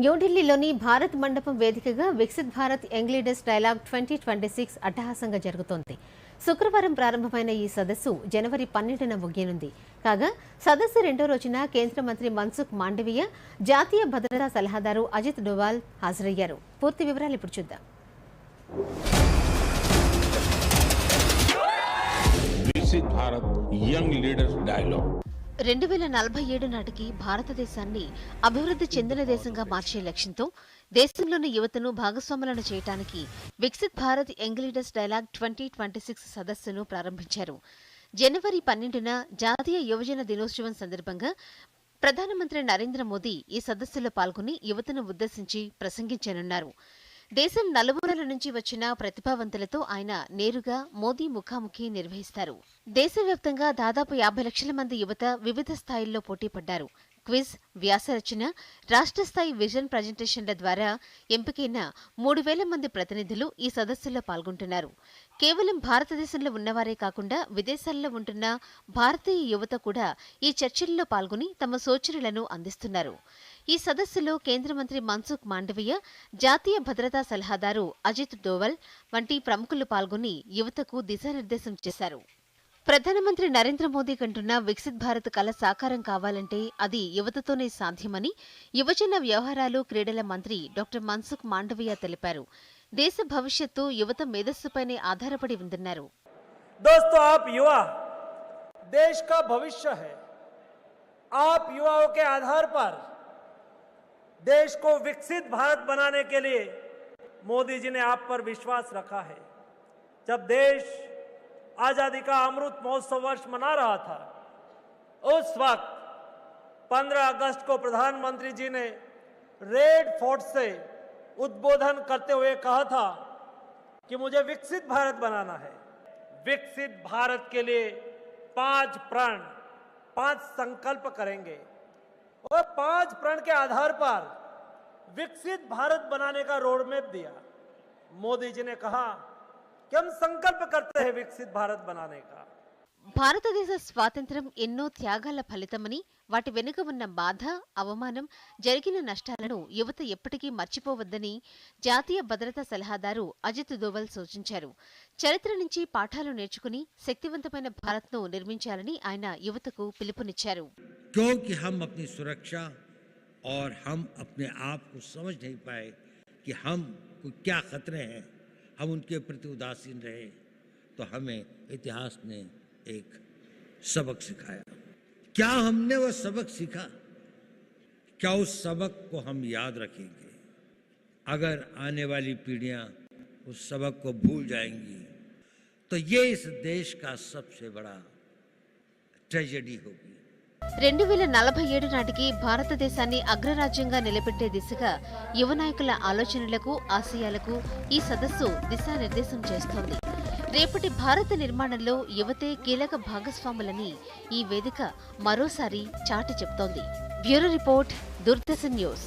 న్యూఢిల్లీలోని భారత్ మండపం వేదికగా Viksit Bharat young leaders dialogue twenty twenty six అట్టహాసంగా జరుగుతోంది. శుక్రవారం ప్రారంభమైన ఈ సదస్సు జనవరి పన్నెండున ముగియనుంది. కాగా సదస్సు రెండో రోజున కేంద్ర మంత్రి మన్సుఖ్ మాండవీయ జాతీయ భద్రతా సలహాదారు అజిత్ డోవాల్ హాజరయ్యారు. పూర్తి వివరాలు ఇప్పుడు చూద్దాం. Bharat young leaders dialogue. రెండు వేల నలభై ఏడు నాటికి భారతదేశాన్ని అభివృద్ధి చెందిన దేశంగా మార్చే లక్ష్యంతో దేశంలోని యువతను భాగస్వాములను చేయడానికి Viksit Bharat young leaders dialogue twenty twenty six సదస్సును ప్రారంభించారు. జనవరి పన్నెండున జాతీయ యువజన దినోత్సవం సందర్భంగా ప్రధానమంత్రి నరేంద్ర మోదీ ఈ సదస్సులో పాల్గొని యువతను ఉద్దేశించి ప్రసంగించనున్నారు. దేశం నలుమూలల నుంచి వచ్చిన ప్రతిభావంతులతో ఆయన నేరుగా మోదీ ముఖాముఖి నిర్వహిస్తారు. దేశవ్యాప్తంగా దాదాపు యాభై లక్షల మంది యువత వివిధ స్థాయిల్లో పోటీ పడ్డారు. క్విజ్ వ్యాసరచన రాష్ట్ర స్థాయి విజన్ ప్రజెంటేషన్ల ద్వారా ఎంపికైన మూడు వేల మంది ప్రతినిధులు ఈ సదస్సులో పాల్గొంటున్నారు. కేవలం భారతదేశంలో ఉన్నవారే కాకుండా విదేశాల్లో ఉంటున్న భారతీయ యువత కూడా ఈ చర్చల్లో పాల్గొని తమ సూచనలను అందిస్తున్నారు. ఈ సదస్సులో కేంద్ర మంత్రి మన్సుఖ్ మాండవీయ జాతీయ భద్రతా సలహాదారు అజిత్ డోవల్ వంటి ప్రముఖులు పాల్గొని యువతకు దిశానిర్దేశం చేశారు. ప్రధానమంత్రి నరేంద్ర మోదీ కంటున్న వికసిత్ భారత్ కల సాకారం కావాలంటే అది యువతతోనే సాధ్యమని యువజన వ్యవహారాలు క్రీడల మంత్రి డాక్టర్ మన్సుఖ్ మాండవీయ తెలిపారు దేశ భవిష్యత్తు యువత మేధస్సుపైనే ఆధారపడి ఉందన్నారు दोस्तों आप युवा देश का भविष्य है आप युवाओं के आधार पर देश को विकसित भारत बनाने के लिए मोदी जी ने आप पर विश्वास रखा है जब देश आज़ादी का अमृत महोत्सव वर्ष मना रहा था। उस वक्त 15 अगस्त को प्रधानमंत्री जी ने रेड फोर्ट से उद्बोधन करते हुए कहा था कि मुझे विकसित भारत बनाना है। विकसित भारत के लिए पाँच प्रण, पाँच संकल्प करेंगे। और पाँच प्रण के आधार पर विकसित भारत बनाने का रोड मैप दिया। मोदी जी ने कहा कि हम संकल्प करते हैं विकसित भारत बनाने का భారతదేశ స్వాతంత్ర్యం ఎన్నో త్యాగాల ఫలితమని వాటి వెనుక ఉన్న బాధ అవమానం జరిగిన నష్టాలను యువత ఎప్పటికీ మర్చిపోవద్దని జాతీయ భద్రతా సలహాదారు అజిత్ దోవల్ సూచించారు చరిత్ర నుంచి పాఠాలు నేర్చుకుని శక్తివంతమైన భారత్ను నిర్మించాలని ఆయన యువతకు పిలుపునిచ్చారు क्योंकि हम अपनी सुरक्षा और हम अपने आप को समझ नहीं पाए कि हम को क्या खतरे हैं हम उनके प्रति उदासीन रहे तो हमें इतिहास ने एक सबक सिखाया। क्या हमने वह सबक सीखा? क्या उस सबक को हम याद रखेंगे? अगर आने वाली पीढ़ियाँ उस सबक को भूल जाएँगी तो ये इस देश का सबसे बड़ा ट्रेजेडी होगी। రెండు వేల నలభై ఏడు నాటికి భారతదేశాన్ని అగ్రరాజ్యంగా నిలబెట్టే దిశగా యువ నాయకుల ఆలోచనలకు ఆశయాలకు ఈ సదస్సు దిశానిర్దేశం చేస్తోంది. రేపటి భారత నిర్మాణంలో యువతే కీలక భాగస్వాములని ఈ వేదిక మరోసారి చాటి చెప్తోంది. Bureau report Doordarshan news.